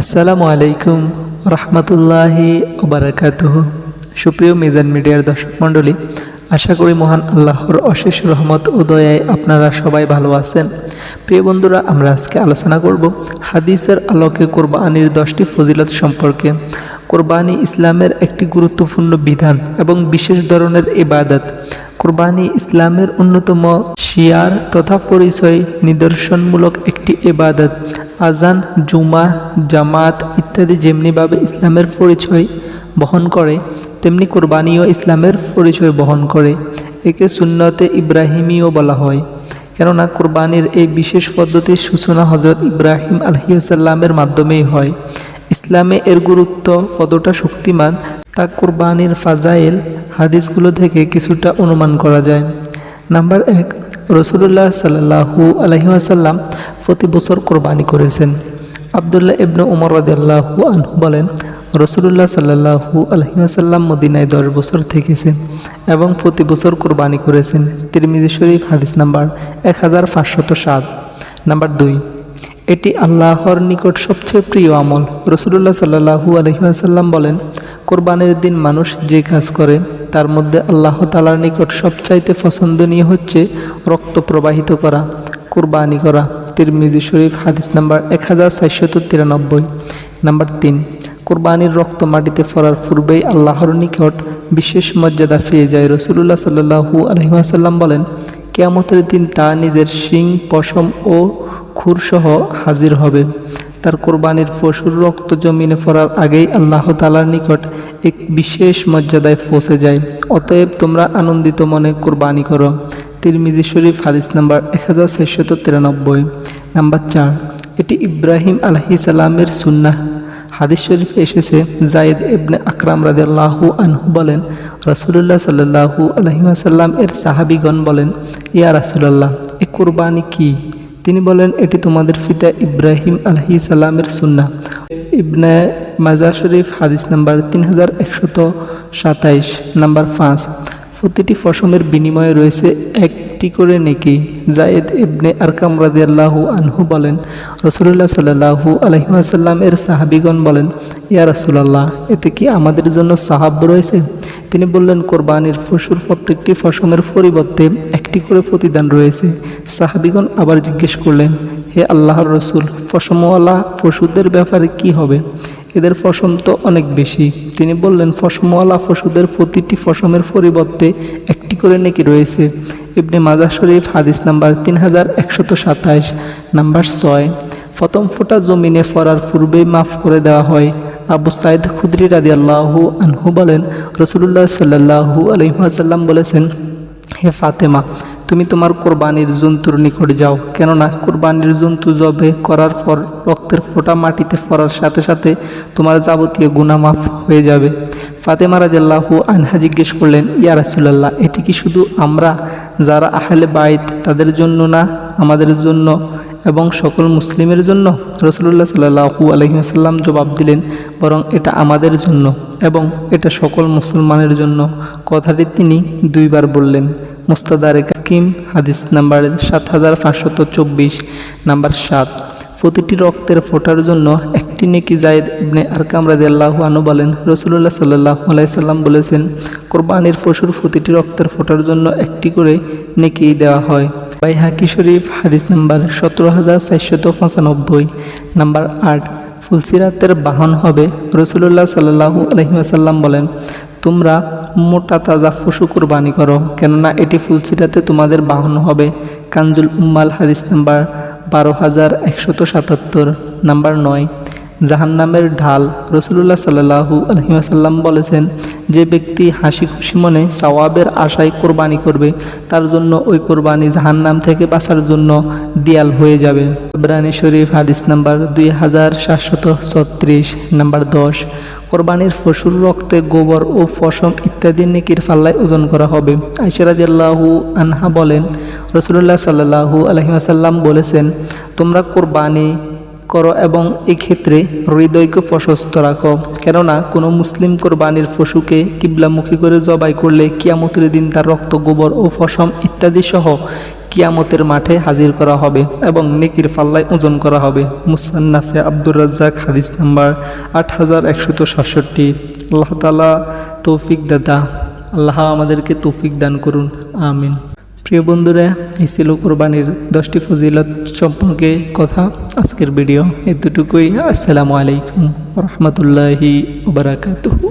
আসসালামু আলাইকুম রহমতুল্লাহি ওবরাকাতুহ। সুপ্রিয় মিজান মিডিয়ার দর্শক মণ্ডলী, আশা করি মহান আল্লাহর অশেষ রহমত উদয়ায় আপনারা সবাই ভালো আছেন। প্রিয় বন্ধুরা, আমরা আজকে আলোচনা করব হাদিসের আলোকে কোরবানির দশটি ফজিলত সম্পর্কে। কোরবানি ইসলামের একটি গুরুত্বপূর্ণ বিধান এবং বিশেষ ধরনের ইবাদত। কোরবানি ইসলামের অন্যতম শিয়ার তথা পরিচয় নিদর্শনমূলক একটি এবাদত আজান, জুমা, জামাত ইত্যাদি যেমনিভাবে ইসলামের পরিচয় বহন করে, তেমনি কোরবানিও ইসলামের পরিচয় বহন করে। একে সুন্নতে ইব্রাহিমীও বলা হয়। কেননা কোরবানির এই বিশেষ পদ্ধতির সূচনা হজরত ইব্রাহিম আলহিউসাল্লামের মাধ্যমেই হয়। ইসলামে এর গুরুত্ব কতটা শক্তিমান তা কোরবানির ফাজাইল হাদিসগুলো থেকে কিছুটা অনুমান করা যায়। নাম্বার এক রসুল্লাহ সাল্লাহু আলহিহাসাল্লাম প্রতি বছর কোরবানি করেছেন। আবদুল্লাহ ইবনু উমর রাদিয়াল্লাহু আনহু বলেন রসুল্লাহ সাল্লাহু আলহিহাসাল্লাম মদিনায় দশ বছর থেকেছেন এবং প্রতি বছর কোরবানি করেছেন। তিরমিজি শরীফ, হাদিস নাম্বার এক হাজার পাঁচশত সাত। নাম্বার দুই, এটি আল্লাহর নিকট সবচেয়ে প্রিয় আমল। রসুল্লাহ সাল্লাহু আলহিহাসাল্লাম বলেন কোরবানির দিন মানুষ যে কাজ করে, তার মধ্যে আল্লাহ তালার নিকট সবচাইতে পছন্দনীয় হচ্ছে রক্ত প্রবাহিত করা, কোরবানি করা। তিরমিজি শরীফ, হাদিস নাম্বার এক হাজার চারশত তিরানব্বই। নাম্বার তিন, কোরবানির রক্ত মাটিতে ফরার পূর্বেই আল্লাহর নিকট বিশেষ মর্যাদা পেয়ে যায় রসুল্লাহ সাল্লাহু আলহিহাসাল্লাম বলেন, কেয়ামতের দিন তা নিজের শিং, পশম ও খুরসহ হাজির হবে। তার কোরবানির পশুর রক্ত জমিনে পড়ার আগেই আল্লাহ তালার নিকট এক বিশেষ মর্যাদায় পৌঁছে যায়। অতএব তোমরা আনন্দিত মনে কোরবানি করো। তিরমিজি শরীফ, হাদিস নাম্বার এক হাজার ছয়শত তিরানব্বই, নাম্বার চার। এটি ইব্রাহিম আলহি সালামের সুন্নাহ। হাদিস শরীফে এসেছে, জায়েদ ইবনে আকরাম রাদিয়াল্লাহু আনহু বলেন, রাসূলুল্লাহ সাল্লাল্লাহু আলাইহি ওয়াসাল্লাম এর সাহাবীগণ বলেন, ইয়া রাসূলুল্লাহ, এ কুরবানি কি? তিনি বলেন, এটি তোমাদের পিতা ইব্রাহিম আলহি সালামের সুন্নাহ। ইবনে মাজা শরীফ, হাদিস নাম্বার তিন হাজার একশত সাতাইশ, নাম্বার পাঁচ। প্রতিটি ফসমের বিনিময়ে রয়েছে একটি করে নেকি। জায়েদ ইবনে আরকাম রাদিয়াল্লাহু আনহু বলেন রসুল্লাহ সাল্লাহু আলহিমাসাল্লাম এর সাহাবিগণ বলেন, ইয়া রসুলাল্লাহ, এতে কি আমাদের জন্য সাহাব রয়েছে? তিনি বললেন, কোরবানির পশুর প্রত্যেকটি ফসমের পরিবর্তে একটি করে প্রতিদান রয়েছে। সাহাবিগণ আবার জিজ্ঞেস করলেন, হে আল্লাহর রসুল ফসমওয়ালা পশুদের ব্যাপারে কি হবে? এদের ফসম তো অনেক বেশি। তিনি বললেন ফসমওয়ালা পশুদের প্রতিটি ফসমের পরিবর্তে একটি করে নেকি রয়েছে। ইবনে মাজা শরীফ, হাদিস নাম্বার তিন হাজার একশত সাতাইশ, নাম্বার ছয়, প্রথম ফোটা জমিনে ফরার পূর্বেই মাফ করে দেওয়া হয়। আবু সাইদ খুদ্রি রাদি আল্লাহু আনহু বলেন রসুল্লাহ সাল্লাহু আলহিহাসাল্লাম বলেছেন, হে ফাতেমা, তুমি তোমার কোরবানির জন্তুর নিকট যাও। কেননা কোরবানির জন্তু জবে করার পর রক্তের ফোঁটা মাটিতে পড়ার সাথে সাথে তোমার যাবতীয় গুনামাফ হয়ে যাবে। ফাতেমা রাজাল্লাহু আনহা জিজ্ঞেস করলেন, ইয়া রাসুলাল্লাহ, এটি কি শুধু আমরা যারা আহলে বাইত তাদের জন্য না, আমাদের জন্য এবং সকল মুসলিমের জন্য রসুল্লাহ সাল্লাহু আলহিহাসাল্লাম জবাব দিলেন, বরং এটা আমাদের জন্য এবং এটা সকল মুসলমানের জন্য। কথাটি তিনি দুইবার বললেন। মুস্তাদারে কাকিম হাদিস নাম্বার সাত হাজার পাঁচশত চব্বিশ, নাম্বার সাত। প্রতিটি রক্তের ফোটার জন্য একটি নেকি জায়েদ ইবনে আরকাম রাদিয়াল্লাহু আনহু বলেন রসুল্লাহ সাল্লাহু আলাইসাল্লাম বলেছেন, কোরবানির পশুর প্রতিটি রক্তের ফোটার জন্য একটি করে নেকি দেওয়া হয়। বাইহাকি শরীফ হাদিস নাম্বার সতেরো হাজার চারশত পঁচানব্বই, নাম্বার আট, ফুলসিরাতের বাহন হবে রসুল্লাহ সাল্লাহু আলহিমাসাল্লাম বলেন, তোমরা মোটা তাজা পশু কোরবানি করো, কেননা এটি ফুলসিরাতে তোমাদের বাহন হবে। কাঞ্জুল উম্মাল হাদিস নাম্বার বারো হাজার একশত সাতাত্তর, নাম্বার নয় জাহান্নামের ঢাল রসুল্লাহ সাল্লাহু আলহিমাসাল্লাম বলেছেন, যে ব্যক্তি হাসি খুশি মনে সওয়াবের আশায় কোরবানি করবে, তার জন্য ওই কোরবানি জাহান্নাম থেকে বাঁচার জন্য দিয়াল হয়ে যাবে। ইব্রানি শরীফ, হাদিস নাম্বার দুই হাজার সাতশত ছত্রিশ, নাম্বার দশ, কোরবানির পশুর রক্তে গোবর ও ফসম ইত্যাদি নেকির ফাল্লায় ওজন করা হবে। আইসারাদিয়াল্লাহু আনহা বলেন রসুল্লাহ সাল্লাহু আলহিমাসাল্লাম বলেছেন, তোমরা কোরবানি করো এবং এই ক্ষেত্রে হৃদয়কে প্রশস্ত রাখো। কেননা কোনো মুসলিম কোরবানির পশুকে কিবলামুখী করে জবাই করলে কিয়ামতের দিন তার রক্ত, গোবর ও ফসম ইত্যাদি সহ কিয়ামতের মাঠে হাজির করা হবে এবং নেকির পাল্লায় ওজন করা হবে। মুসান্নাফে আব্দুর রাজ্জাক, হাদিস নাম্বার আট হাজার একশত সাতষট্টি। আল্লাহ তালা তৌফিক দাদা আল্লাহ আমাদেরকে তৌফিক দান করুন। আমিন। প্রিয় বন্ধুরা, এই ছিল কোরবানির দশটি ফজিলত সম্পর্কে কথা আজকের ভিডিও। এতটুকুই, আসসালামু আলাইকুম রহমতুল্লাহি ওবরাকাতুহু